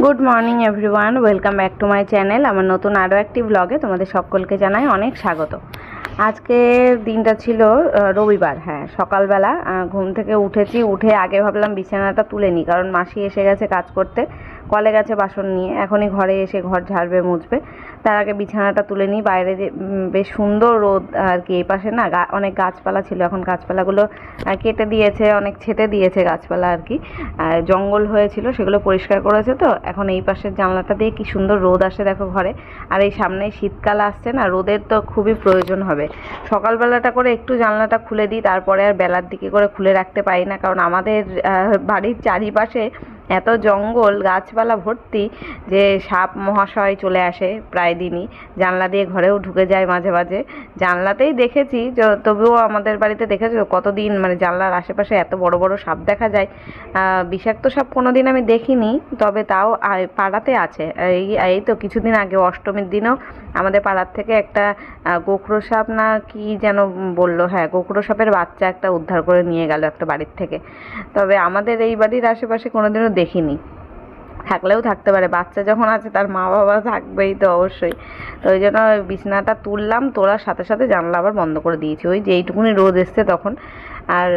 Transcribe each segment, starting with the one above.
Good morning everyone welcome back to my channel আমার নতুন আরও একটি ব্লগে তোমাদের সকলকে জানাই অনেক স্বাগত। আজকে দিনটা ছিল রবিবার হ্যাঁ সকালবেলা ঘুম থেকে উঠেছি, উঠে আগে ভাবলাম বিছানাটা তুলে নিই কারণ মাসি এসে গেছে কাজ করতে, কলে গেছে বাসন নিয়ে, এখনই ঘরে এসে ঘর ঝাড়বে, মুছবে। তার আগে বিছানাটা তুলে নিই। বাইরে যে বেশ সুন্দর রোদ আর কি এই পাশে না অনেক গাছপালা ছিল। এখন গাছপালাগুলো কেটে দিয়েছে, অনেক ছেটে দিয়েছে গাছপালা আর কি। জঙ্গল হয়েছিল, সেগুলো পরিষ্কার করেছে তো। এখন এই পাশের জানলাটা দিয়ে কি সুন্দর রোদ আসে দেখো ঘরে। আর এই সামনে শীতকাল আসছে না, রোদের তো খুবই প্রয়োজন হবে। সকালবেলাটা করে একটু জানলাটা খুলে দিই, তারপরে আর বেলার দিকে করে খুলে রাখতে পারি না। কারণ আমাদের বাড়ির চারিপাশে এত জঙ্গল, গাছপালা ভর্তি যে সাপ মহাশয় চলে আসে। প্রায় দিনই জানলা দিয়ে ঘরেও ঢুকে যায় মাঝে মাঝে। জানলাতেই দেখেছি তবুও আমাদের বাড়িতে দেখেছ কতদিন মানে জানলার আশেপাশে এত বড় বড় সাপ দেখা যায়। বিষাক্ত সাপ কোনোদিন আমি দেখিনি, তবে তাও পাড়াতে আছে। এই এই তো কিছুদিন আগে অষ্টমীর দিনও আমাদের পাড়ার থেকে একটা গোখরো সাপ না কি যেন বলল হ্যাঁ গোখরো সাপের বাচ্চা একটা উদ্ধার করে নিয়ে গেল একটা বাড়ির থেকে। তবে আমাদের এই বাড়ির আশেপাশে কোনোদিনও দেখিনি। থাকলেও থাকতে পারে। বাচ্চা যখন আছে তার মা বাবা থাকবেই তো অবশ্যই। তো ওই জন্য বিছানাটা তুললাম, তোলার সাথে সাথে জানলা আবার বন্ধ করে দিয়েছি। ওই যেইটুকুনি রোদ এসছে তখন আর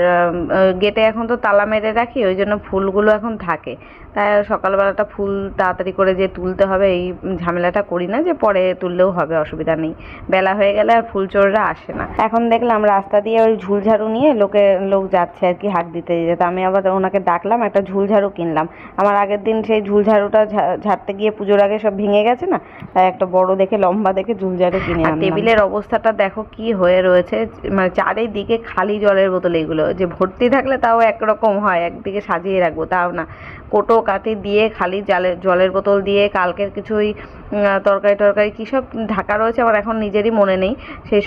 গেটে এখন তো তালা মেরে রাখি ওই জন্য ফুলগুলো এখন থাকে। তাই সকালবেলাটা ফুল তাড়াতাড়ি করে যে তুলতে হবে এই ঝামেলাটা করি না যে পরে তুললেও হবে অসুবিধা নেই। বেলা হয়ে গেলে আর ফুল চোররা আসে না। এখন দেখলাম রাস্তা দিয়ে ওই ঝুলঝাড়ু নিয়ে লোকে লোক যাচ্ছে আর কি হাঁক দিতে যেতে। আমি আবার ওনাকে ডাকলাম একটা ঝুলঝাড়ু কিনলাম। আমার আগের দিন সেই ঝুলঝাড়ুটা ঝাড়তে গিয়ে পুজোর আগে সব ভেঙে গেছে না? তাই একটা বড় দেখে লম্বা দেখে ঝুলঝাড়ু কিনে আনলাম। টেবিলের অবস্থাটা দেখো কি হয়ে রয়েছে মানে চারিদিকে খালি জলের বোতল। এগুলো। যে ভর্তি থাকলে তাও একরকম হয়, একদিকে সাজিয়ে রাখব, তাও না। কোটো কাঠি দিয়ে, খালি জালের জলের বোতল দিয়ে, কালকের কিছুই তরকারি টরকারি কী সব ঢাকা রয়েছে আমার এখন নিজেরই মনে নেই। সেই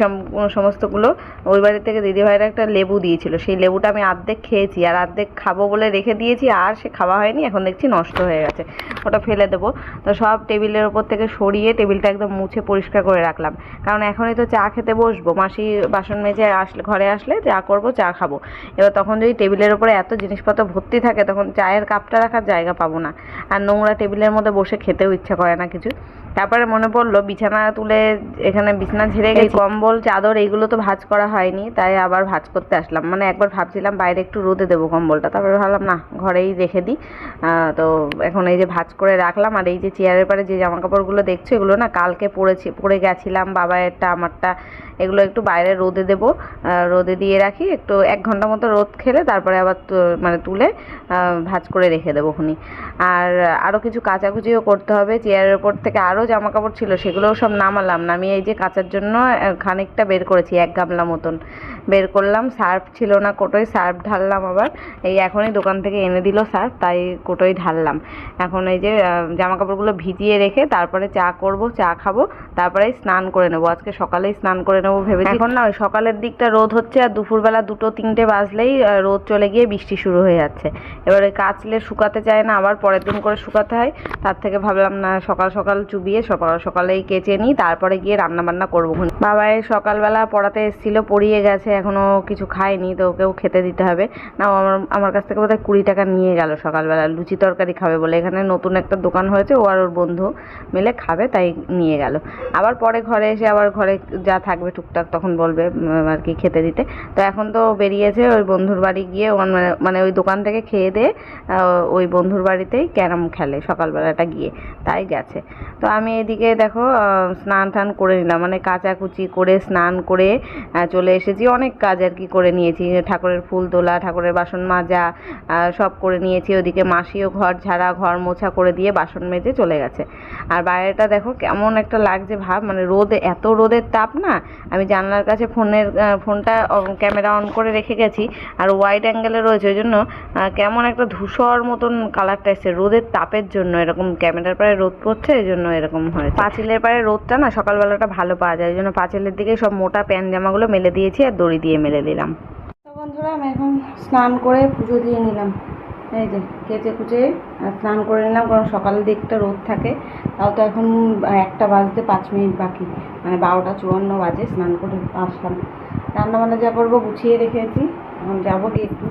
সমস্তগুলো। ওই বাড়ি থেকে দিদিভাইরা একটা লেবু দিয়েছিল। সেই লেবুটা আমি আর্ধেক খেয়েছি আর আর্ধেক খাব বলে রেখে দিয়েছি আর সে খাওয়া হয়নি। এখন দেখছি নষ্ট হয়ে গেছে। ওটা ফেলে দেবো। তো সব টেবিলের ওপর থেকে সরিয়ে টেবিলটা একদম মুছে পরিষ্কার করে রাখলাম। কারণ এখনই তো চা খেতে বসবো। মাসি বাসন মেজে আসলে, ঘরে আসলে চা করব, চা খাব। এবার তখন যদি টেবিলের ওপরে এত জিনিসপত্র ভর্তি থাকে, তখন চায়ের কাপটা রাখার জায়গা পাবো না। আর নোংরা টেবিলের মধ্যে বসে খেতেও ইচ্ছা করে না কিছু। তারপরে মনে পড়ল বিছানা তুলে এখানে বিছানা ঝেড়ে গেছি। কম্বল চাদর এইগুলো তো ভাজ করা হয়নি তাই আবার ভাজ করতে আসলাম। মানে একবার ভাবছিলাম বাইরে একটু রোদে দেবো কম্বলটা তারপরে ভাবলাম না ঘরেই রেখে দিই। তো এখন এই যে ভাজ করে রাখলাম আর এই যে চেয়ারের পরে যে জামা কাপড়গুলো দেখছ এগুলো না কালকে পরেছি পরে গেছিলাম বাবা বাবারটা আমারটা এগুলো একটু বাইরে রোদে দেব। রোদে দিয়ে রাখি, একটু এক ঘণ্টা মতো রোদ খেলে তারপরে আবার মানে তুলে ভাজ ভাঁজ করে রেখে দেবো খুনি। আর আরও কিছু কাচাকুচিও করতে হবে, চেয়ারের ওপর থেকে আরও জামা কাপড় ছিল, সেগুলোও সব নামালাম। নামিয়ে এই যে কাচার জন্য খানিকটা বের করেছি, এক গামলা মতন। বের করলাম সার্ফ ছিল না কোটোয় সার্ফ ঢাললাম আবার। এই এখনই দোকান থেকে এনে দিল সার্ফ তাই কোটোয় ঢাললাম। এখন এই যে জামা কাপড়গুলো ভিজিয়ে রেখে তারপরে চা করব, চা খাব, তারপরে স্নান করে নেব। আজকে সকালেই স্নান করে নেব ভেবেছি। এখন না ওই সকালের দিকটা রোদ হচ্ছে আর দুপুরবেলা দুটো, তিনটে বাজলেই রোদ চলে গিয়ে বৃষ্টি শুরু হয়ে যাচ্ছে। এবার ওই কাচলে শুকাতে চায় না, আবার পরের দিন করে শুকাতে হয়। তার থেকে ভাবলাম, না, সকাল সকাল চুবিয়ে সকাল সকালেই কেচে নিই, তারপরে গিয়ে রান্না বান্না করব। খুন বাবাই সকালবেলা পড়াতে এসেছিল, পড়িয়ে গেছে এখনও কিছু খায়নি, তো ওকেও খেতে দিতে হবে। না আমার আমার কাছ থেকে বোধহয় কুড়ি টাকা নিয়ে গেল সকালবেলা। লুচি তরকারি খাবে বলে। এখানে নতুন একটা দোকান হয়েছে, ও আর ওর বন্ধু মিলে খাবে, তাই নিয়ে গেল। আবার পরে ঘরে এসে, আবার ঘরে যা থাকবে টুকটাক তখন বলবে আর কি খেতে দিতে। তো এখন তো বেরিয়েছে ওই বন্ধুর বাড়ি গিয়ে মানে মানে ওই দোকান থেকে খেয়ে দিয়ে ওই বন্ধুর বাড়িতেই ক্যারাম খেলে সকালবেলাটা গিয়ে। তাই গেছে। তো আমি এদিকে দেখো স্নান টান করে নিলাম। মানে কাচাকুচি করে, স্নান করে চলে এসেছি। অনেক কাজ আর কি করে নিয়েছি। ঠাকুরের ফুল তোলা, ঠাকুরের বাসন মাজা সব করে নিয়েছি। ওদিকে মাসিও ঘর ঝাড়া, ঘর মোছা করে দিয়ে বাসন মেজে চলে গেছে। আর বাইরেটা দেখো কেমন একটা লাগছে ভাব মানে রোদে, এত রোদের তাপ না? আমি জানলার কাছে ফোনের ফোনটা ক্যামেরা অন করে রেখে গেছি, আর ওয়াইড অ্যাঙ্গেলে রয়েছে। ওই জন্য কেমন একটা ধূসর মতন কালারটা এসছে, রোদের তাপের জন্য এরকম। ক্যামেরার পাড়ে রোদ পড়ছে, এই জন্য এরকম হয় পাঁচিলের পাড়ে রোদটা না সকালবেলাটা ভালো পাওয়া যায়। ওই জন্য পাঁচিলের দিকে সব মোটা প্যান্ট জামাগুলো মেলে দিয়েছি আর দড়ি দিয়ে মেলে দিলাম। বন্ধুরা, আমি এখন স্নান করে পুজো দিয়ে নিলাম। এই যে, কেচে কুচে স্নান করে নিলাম, কারণ সকালের দিকটা রোদ থাকে। তাও তো এখন একটা বাজতে পাঁচ মিনিট বাকি। মানে বারোটা চুয়ান্ন বাজে, স্নান করে আসলাম। রান্না বান্না যা করব গুছিয়ে রেখেছি। এখন যাব গিয়ে একটু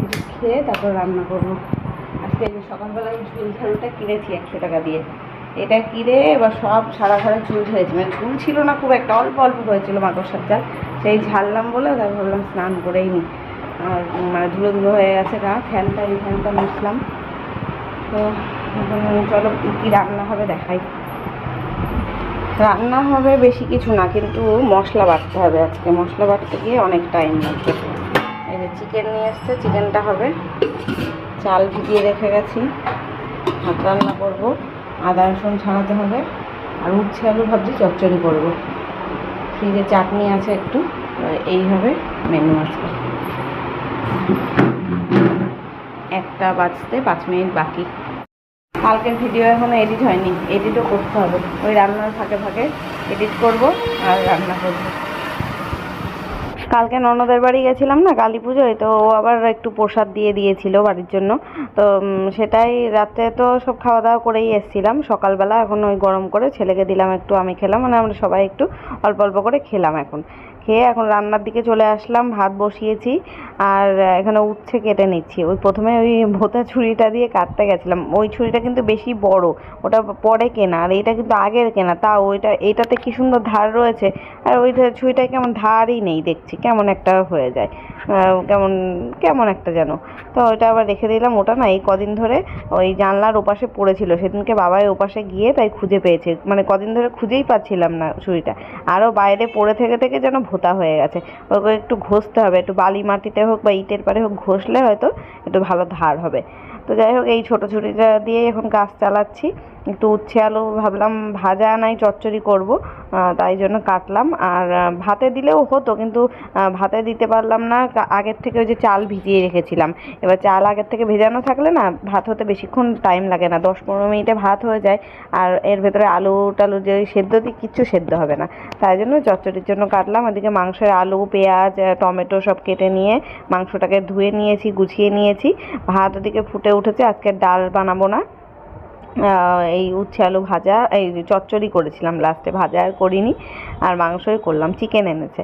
কিছু খেয়ে তারপর রান্না করব। আজকে যে সকালবেলায় ঝুল ঝাড়ুটা কিনেছি একশো টাকা দিয়ে। এটা কিনে এবার সব সারা ঘরে চুল ঝরেছে। মানে চুল ছিল না, খুব একটা অল্প অল্প হয়েছিল মাকড়সার জাল। সেই ঝাড়লাম বলে তাই ভাবলাম স্নান করেই নি। আর মানে ধুলো ধুলো হয়ে গেছে গা, ফ্যানটা, এই ফ্যানটা মুছলাম। তো চলো কী রান্না হবে দেখাই। রান্না হবে বেশি কিছু না, কিন্তু মশলা বাটতে হবে আজকে। মশলা বাটতে গিয়ে অনেক টাইম লাগবে। এই যে চিকেন নিয়ে এসছে চিকেনটা হবে। চাল ভিজিয়ে রেখে গেছি। ভাত রান্না করব। আদা রসুন ছাড়াতে হবে। আর উচ্ছে আলু ভাবছি চচ্চড়ি করব। ফ্রিজে চাটনি আছে একটু এইভাবে মেনু আসবে একটা বাজতে পাঁচ মিনিট বাকি। কালকের ভিডিও এখনও এডিট হয়নি এডিটও করতে হবে। ওই রান্নার ফাঁকে ফাঁকে এডিট করব আর রান্না করব। কালকে ননদের বাড়ি গেছিলাম না কালী পুজোয়, তো ও আবার একটু প্রসাদ দিয়ে দিয়েছিল বাড়ির জন্য। তো সেটাই রাতে তো সব খাওয়া দাওয়া করেই এসেছিলাম। সকালবেলা এখন ওই গরম করে ছেলেকে দিলাম একটু, আমি খেলাম মানে আমরা সবাই একটু অল্প অল্প করে খেলাম এখন। খেয়ে এখন রান্নার দিকে চলে আসলাম, ভাত বসিয়েছি আর এখানে উচ্ছে কেটে নিচ্ছি। ওই প্রথমে ওই ভোতা ছুরিটা দিয়ে কাটতে গেছিলাম। ওই ছুরিটা কিন্তু বেশি বড়, ওটা পরে কেনা। আর এটা কিন্তু আগের কেনা তা ওইটা এটাতে কি সুন্দর ধার রয়েছে। আর ওই ছুরিটায় কেমন ধারই নেই দেখছি, কেমন একটা হয়ে যায়। কেমন কেমন একটা যেন। তো ওইটা আবার রেখে দিলাম। ওটা না এই কদিন ধরে ওই জানলার ওপাশে পড়েছিল। সেদিনকে বাবাই ওপাশে গিয়ে তাই খুঁজে পেয়েছে। মানে কদিন ধরে খুঁজেই পাচ্ছিলাম না ছুরিটা। আরও বাইরে পড়ে থেকে থেকে যেন ভোতা হয়ে গেছে। ওকে একটু ঘষতে হবে, একটু বালি মাটিতে হোক বা ইটের পারে হোক, ঘষলে হয়তো একটু ভালো ধার হবে। তো যাই হোক, এই ছোটো ছুরিটা দিয়েই এখন কাজ চালাচ্ছি। একটু উচ্ছে আলু ভাবলাম ভাজা নাই, চচ্চড়ি করব তাই জন্য কাটলাম। আর ভাতে দিলেও হতো, কিন্তু ভাতে দিতে পারলাম না। আগের থেকে ওই যে চাল ভিজিয়ে রেখেছিলাম। এবার চাল আগের থেকে ভেজানো থাকলে না, ভাত হতে বেশিক্ষণ টাইম লাগে না। দশ পনেরো মিনিটে ভাত হয়ে যায়, আর এর ভেতরে আলু টালু যে সেদ্ধ দিই, কিচ্ছু সেদ্ধ হবে না। তাই জন্য চচ্চড়ির জন্য কাটলাম। ওদিকে মাংসের আলু, পেঁয়াজ টমেটো সব কেটে নিয়ে মাংসটাকে ধুয়ে নিয়েছি, গুছিয়ে নিয়েছি। ভাত ওদিকে ফুটে উঠেছে, আজকে ডাল বানাবো না। এই উচ্ছে আলু ভাজা, এই চচ্চড়ি করেছিলাম লাস্টে ভাজা আর করিনি, আর মাংসই করলাম চিকেন এনেছে।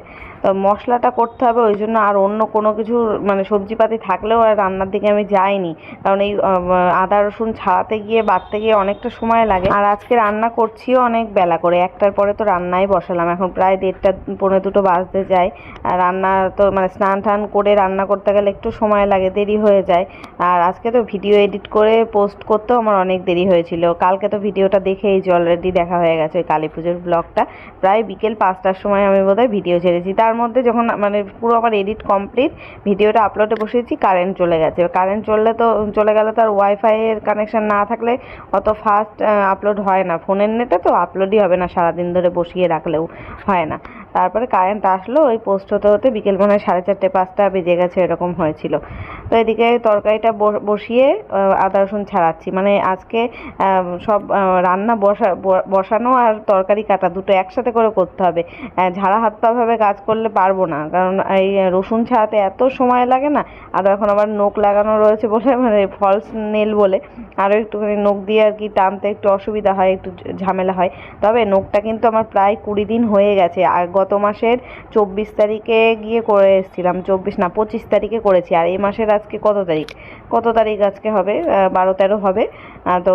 মশলাটা করতে হবে, ওই জন্য আর অন্য কোনো কিছু মানে সবজিপাতি থাকলেও আর রান্নার দিকে আমি যাইনি। কারণ এই আদা, রসুন ছাড়াতে গিয়ে বাটতে গিয়ে অনেকটা সময় লাগে। আর আজকে রান্না করছিও অনেক বেলা করে, একটার পরে তো রান্নাই বসালাম। এখন প্রায় দেড়টা, পৌনে দুটো বাজতে যায়। আর রান্না তো মানে স্নান টান করে রান্না করতে গেলে একটু সময় লাগে, দেরি হয়ে যায়। আর আজকে তো ভিডিও এডিট করে পোস্ট করতেও আমার অনেক দেরি হয়েছিল। কালকে তো ভিডিওটা দেখেই যে অলরেডি দেখা হয়ে গেছে ওই কালী পুজোর ব্লগটা। প্রায় বিকেল পাঁচটার সময় আমি বোধহয় ভিডিও ছেড়েছি। তার মধ্যে যখন মানে পুরো আমার এডিট কমপ্লিট ভিডিওটা আপলোডে বসিয়েছি কারেন্ট চলে গেছে। কারেন্ট চললে তো, চলে গেলে তো আর ওয়াইফাইয়ের কানেকশন না থাকলে অত ফাস্ট আপলোড হয় না। ফোনের নেটে তো আপলোডই হবে না, সারাদিন ধরে বসিয়ে রাখলেও হয় না। তারপরে কারেন্ট আসলো, ওই পোস্ট হতে হতে বিকেল মনে হয় সাড়ে চারটে, পাঁচটা বেজে গেছে, এরকম হয়েছিল। তো এদিকে তরকারিটা বসিয়ে আদা রসুন ছাড়াচ্ছি। মানে আজকে সব রান্না বসা বসানো আর তরকারি কাটা দুটো একসাথে করে করতে হবে। ঝাড়া হাত পাভাবে কাজ করলে পারব না, কারণ এই রসুন ছাড়াতে এত সময় লাগে না। আরও এখন আবার নোক লাগানো রয়েছে বলে মানে ফলস নেল বলে। আরও একটুখানি নোক দিয়ে আর কি টানতে একটু অসুবিধা হয়, একটু ঝামেলা হয়। তবে নোকটা কিন্তু আমার প্রায় কুড়ি দিন হয়ে গেছে। আর গত মাসের চব্বিশ তারিখে গিয়ে করে এসেছিলাম, চব্বিশ না, পঁচিশ তারিখে করেছি। আর এই মাসের আজকে কত তারিখ? কত তারিখ আজকে হবে? বারো তেরো হবে। তো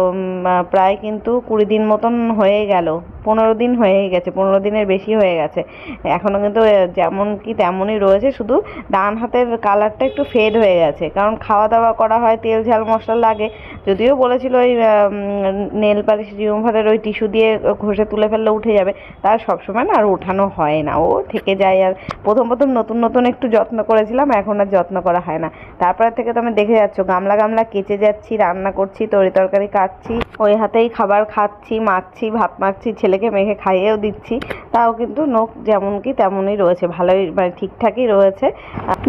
প্রায় কিন্তু কুড়ি দিন মতন হয়ে গেল। পনেরো দিন হয়েই গেছে, পনেরো দিনের বেশি হয়ে গেছে। এখনও কিন্তু যেমন কি তেমনই রয়েছে, শুধু ডান হাতের কালারটা একটু ফেড হয়ে গেছে। কারণ খাওয়া দাওয়া করা হয়, তেল, ঝাল, মশলা লাগে। যদিও বলেছিল ওই নেল পালিশ রিমুভারের ওই টিস্যু দিয়ে ঘষে তুলে ফেললে উঠে যাবে। তার সবসময় না আর ওঠানো হয় না। ও থেকে যায় আর প্রথম প্রথম নতুন নতুন একটু যত্ন করেছিলাম, এখন আর যত্ন করা হয় না। তারপরে থেকে তো আমি দেখে যাচ্ছ, গামলা গামলা কেচে যাচ্ছি, রান্না করছি, তরি তরকারি কাটছি, ওই হাতেই খাবার খাচ্ছি, মাখছি, ভাত মাখছি ছেলেকে মেখে খাইয়েও দিচ্ছি। তাও কিন্তু নখ যেমন কি তেমনই রয়েছে, ভালোই মানে ঠিকঠাকই রয়েছে।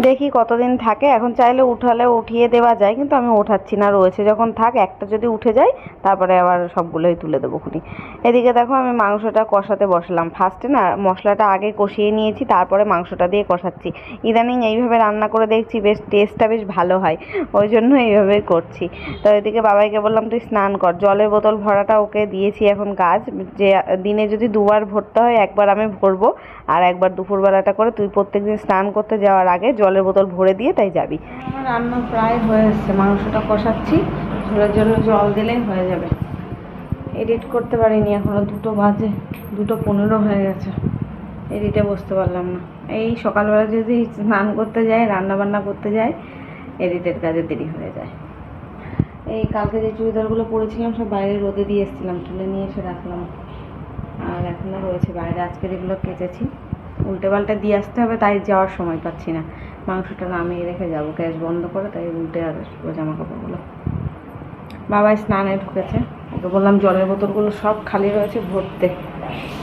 দেখি কতদিন থাকে। এখন চাইলে উঠালে উঠিয়ে দেওয়া যায়, কিন্তু আমি ওঠাচ্ছি না, রয়েছে যখন থাক, একটা যদি উঠে যায়, তারপরে আবার সবগুলোই তুলে দেবো খুনি। এদিকে দেখো আমি মাংসটা কষাতে বসলাম। ফার্স্টে না, মশলাটা আগে কষিয়ে নিয়েছি, তারপরে মাংসটা দিয়ে কষাচ্ছি। ইদানিং এইভাবে রান্না করে দেখছি, বেশ টেস্টটা বেশ ভালো হয়। ওই জন্য এইভাবেই করছি। তো এদিকে বাবাইকে বললাম, তুই স্নান কর। জলের বোতল ভরাটা ওকে দিয়েছি এখন কাজ। যে দিনে যদি দুবার ভরতে হয়, একবার আমি ভরবো, আর একবার দুপুরবেলাটা করে তুই প্রত্যেকদিন স্নান করতে যাওয়ার আগে জলের বোতল ভরে দিয়ে তাই যাবি। রান্না প্রায় হয়ে এসছে, মাংসটা কষাচ্ছি, ঝোলের জন্য জল দিলেই হয়ে যাবে। এডিট করতে পারিনি, এখনও দুটো বাজে, দুটো পনেরো হয়ে গেছে। এডিটে বসতে পারলাম না। এই সকালবেলা যদি স্নান করতে যাই রান্না বান্না করতে যাই এডিটের কাজে দেরি হয়ে যায়। এই কালকে যে চুড়িদারগুলো পরেছিলাম, সব বাইরে রোদে দিয়ে এসেছিলাম, তুলে নিয়ে এসে রাখলাম। আর এখনও রয়েছে বাইরে, আজকের এগুলো কেচেছি। উল্টে পাল্টে দিয়ে আসতে হবে, তাই যাওয়ার সময় পাচ্ছি না। মাংসটা নামিয়ে রেখে যাব। গ্যাস বন্ধ করে তাই উল্টে আর আসব জামা কাপড়গুলো বাবা স্নানে ঢুকেছে। ওকে বললাম জলের বোতলগুলো সব খালি রয়েছে, ভরতে।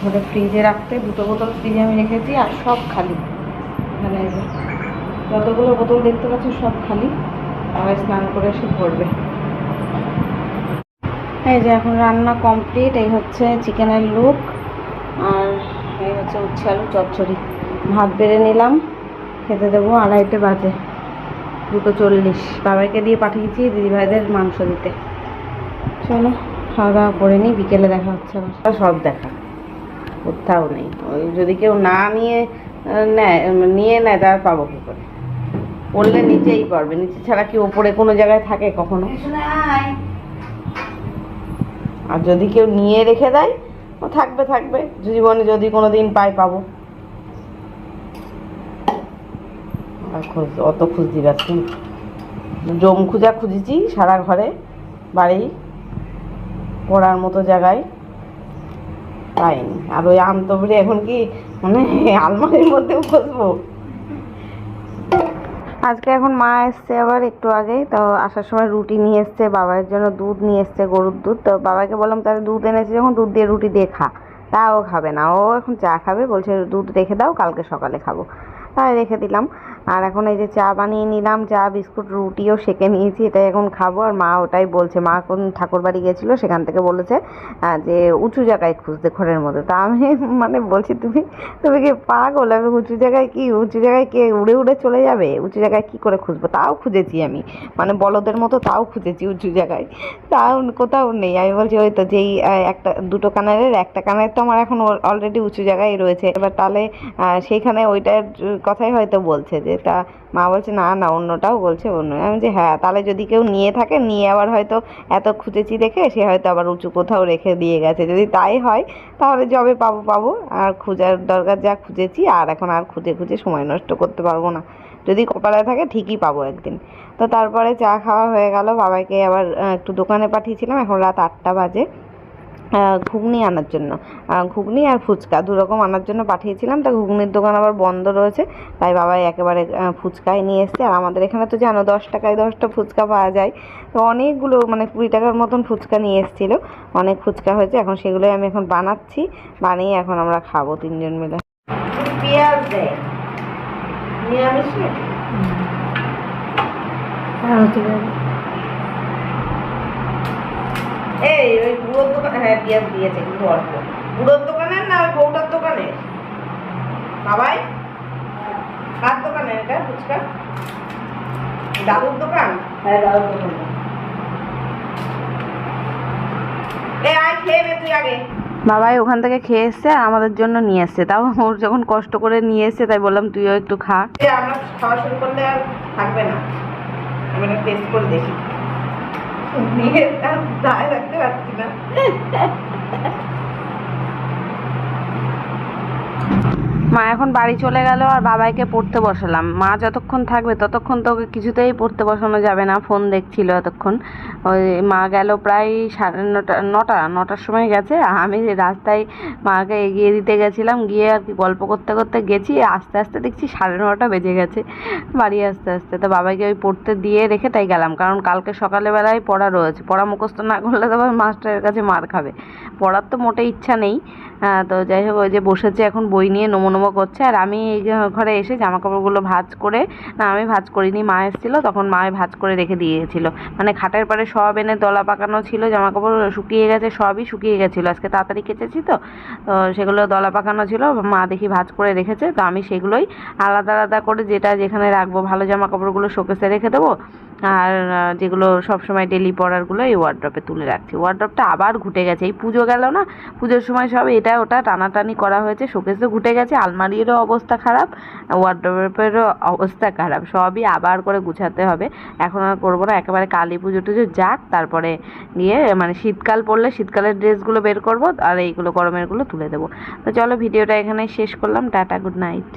ভরে ফ্রিজে রাখতে দুটো বোতল ফ্রিজে আমি রেখেছি আর সব খালি। এখানে যতগুলো বোতল দেখতে পাচ্ছি সব খালি। আবার স্নান করে এসে ভরবে। এই যে এখন রান্না কমপ্লিট, এই হচ্ছে চিকেনের লুক। আর এই হচ্ছে উচ্ছে আলু চচ্চড়ি। ভাত বেড়ে নিলাম। খেতে দেবো আড়াইটে বাজে। দুটো চল্লিশ। বাবাইকে দিয়ে পাঠিয়েছি দিদিভাইদের মাংস দিতে। চলো খাওয়া দাওয়া করে নিই বিকেলে দেখা হচ্ছে আবার। সব দেখা। কোথাও নেই। ওই যদি কেউ না নিয়ে নেয় নিয়ে নেয় তার পাবো কী করে? পড়লে নিচেই পড়বে। নিচে ছাড়া কি ওপরে কোনো জায়গায় থাকে কখনো? আর যদি কেউ নিয়ে রেখে দেয় ও থাকবে থাকবে। জীবনে যদি কোনো দিন পাই পাবো। আর খোঁজ, অত খুঁজতে পারছি জম খুঁজা খুঁজেছি সারা ঘরে, বাড়ি, পড়ার মতো জায়গায় পাইনি। আর ওই আমতবরি এখন কি মানে আলমারির মধ্যেও খুঁজবো। আজকে এখন মা এসছে আবার একটু আগেই, তো আসার সময় রুটি নিয়ে এসছে বাবার জন্য দুধ নিয়ে এসছে, গরুর দুধ। তো বাবাকে বললাম, তাহলে দুধ এনেছে যখন, দুধ দিয়ে রুটি দিয়ে খা। তা ও খাবে না, ও এখন চা খাবে, বলছে, দুধ রেখে দাও, কালকে সকালে খাব। তাই রেখে দিলাম। আর এখন এই যে চা বানিয়ে নিলাম, চা, বিস্কুট, রুটিও সেকে নিয়েছি, এটাই এখন খাব। আর মা ওটাই বলছে, মা কোন ঠাকুর বাড়ি গেছিল, সেখান থেকে বলেছে যে উঁচু জায়গায় খুঁজতে ঘরের মধ্যে। তা আমি মানে বলছি, তুমি তুমি কি পাগল? আমি উঁচু জায়গায় কি, উঁচু জায়গায় কে উড়ে উড়ে চলে যাবে? উঁচু জায়গায় কি করে খুঁজবো? তাও খুঁজেছি আমি। মানে বলদের মতো তাও খুঁজেছি উঁচু জায়গায়। তাও কোথাও নেই। আমি বলছি, ওই তো যেই একটা, দুটো কানারের, একটা কানের তো আমার এখন অলরেডি উঁচু জায়গায় রয়েছে। এবার তাহলে সেইখানে ওইটার কথাই হয়তো বলছে যে তা মা বলছে, না না, অন্যটাও বলছে, অন্য আমি যে হ্যাঁ তাহলে যদি কেউ নিয়ে থাকে, নিয়ে আবার হয়তো এত খুঁজেছি দেখে সে হয়তো আবার উঁচু কোথাও রেখে দিয়ে গেছে। যদি তাই হয়, তাহলে যবে পাবো পাবো। আর খোঁজার দরকার যা খুঁজেছি, আর এখন আর খুঁজে খুঁজে সময় নষ্ট করতে পারব না। যদি কপালে থাকে, ঠিকই পাবো একদিন। তো তারপরে চা খাওয়া হয়ে গেল। বাবাকে আবার একটু দোকানে পাঠিয়েছিলাম। এখন রাত আটটা বাজে। ঘুগনি আনার জন্য। ঘুগনি আর ফুচকা দু রকম আনার জন্য পাঠিয়েছিলাম। তা ঘুগনির দোকান আবার বন্ধ রয়েছে। তাই বাবাই একেবারে ফুচকাই নিয়ে এসছে। আর আমাদের এখানে তো জানো, দশ টাকায় দশটা ফুচকা পাওয়া যায়। তো অনেকগুলো মানে কুড়ি টাকার মতন ফুচকা নিয়ে এসেছিল। অনেক ফুচকা হয়েছে। এখন সেগুলোই আমি এখন বানাচ্ছি। বানিয়ে এখন আমরা খাব তিনজন মিলে। পেঁয়াজ দেয় নিরামিষ এই ওই বুড়োর দোকান হ্যাঁ পেঁয়াজ দিয়েছে কিন্তু অল্প। বুড়োর দোকানের না ওই বউটার দোকানে? বাবাই? কার দোকানে এটা ফুচকা? দাদুর দোকান? হ্যাঁ দাদুর দোকান। এ আয় খেয়ে নে তুই আগে। বাবাই ওখান থেকে খেয়ে এসছে আর আমাদের জন্য নিয়ে এসছে। তাও ওর যখন কষ্ট করে নিয়ে এসছে তাই বললাম তুইও একটু খা। আমরা খাওয়া শুরু করলে আর থাকবে না। আমি একটা টেস্ট করে দেখি। নিয়ে তার দায় রাখতে পারছি না মা এখন বাড়ি চলে গেল আর বাবাইকে পড়তে বসালাম। মা যতক্ষণ থাকবে ততক্ষণ তো ওকে কিছুতেই পড়তে বসানো যাবে না, ফোন দেখছিল এতক্ষণ। ওই মা গেল প্রায় সাড়ে নটা নটা, নটার সময় গেছে। আমি রাস্তায় মাকে এগিয়ে দিতে গেছিলাম, গিয়ে আর কি গল্প করতে করতে গেছি, আস্তে আস্তে দেখছি সাড়ে নটা বেজে গেছে বাড়ি আসতে আসতে। তো বাবাইকে ওই পড়তে দিয়ে রেখে তাই গেলাম, কারণ কালকে সকালবেলায় পড়া রয়েছে। পড়া মুখস্থ না করলে তো আবার মাস্টারের কাছে মার খাবে। পড়ার তো মোটে ইচ্ছা নেই। তো যাই হোক, ওই যে বসেছে এখন বই নিয়ে নমো নমো করছে। আর আমি এই ঘরে এসে জামা কাপড়গুলো ভাঁজ করে, না, আমি ভাঁজ করিনি, মা এসেছিল, তখন মা ভাঁজ করে রেখে দিয়ে গেছিল মানে খাটের পরে সব এনে দলা পাকানো ছিল জামা কাপড় শুকিয়ে গেছে, সবই শুকিয়ে গেছিল। আজকে তাড়াতাড়ি কেচেছি তো তো সেগুলো দলা পাকানো ছিল, মা দেখি ভাঁজ করে রেখেছে, তো আমি সেগুলোই আলাদা আলাদা করে যেটা যেখানে রাখব, ভালো জামা কাপড়গুলো শোকেসে রেখে দেবো। আর যেগুলো সবসময় ডেলি পরারগুলো এই ওয়ার্ড্রপে তুলে রাখছি। ওয়ার্ড্রপটা আবার ঘুটে গেছে। এই পুজো গেল না? পুজোর সময় সব এটা ওটা টানাটানি করা হয়েছে। শোকেসও ঘুটে গেছে। আলমারিরও অবস্থা খারাপ। ওয়ার্ড্রপেরও অবস্থা খারাপ। সবই আবার করে গুছাতে হবে। এখন আর করব না। একেবারে কালী পুজো টুজো যাক, তারপরে গিয়ে মানে শীতকাল পড়লে শীতকালের ড্রেসগুলো বের করব, আর এইগুলো গরমেরগুলো তুলে দেবো। তো চলো ভিডিওটা এখানে শেষ করলাম। Tata good night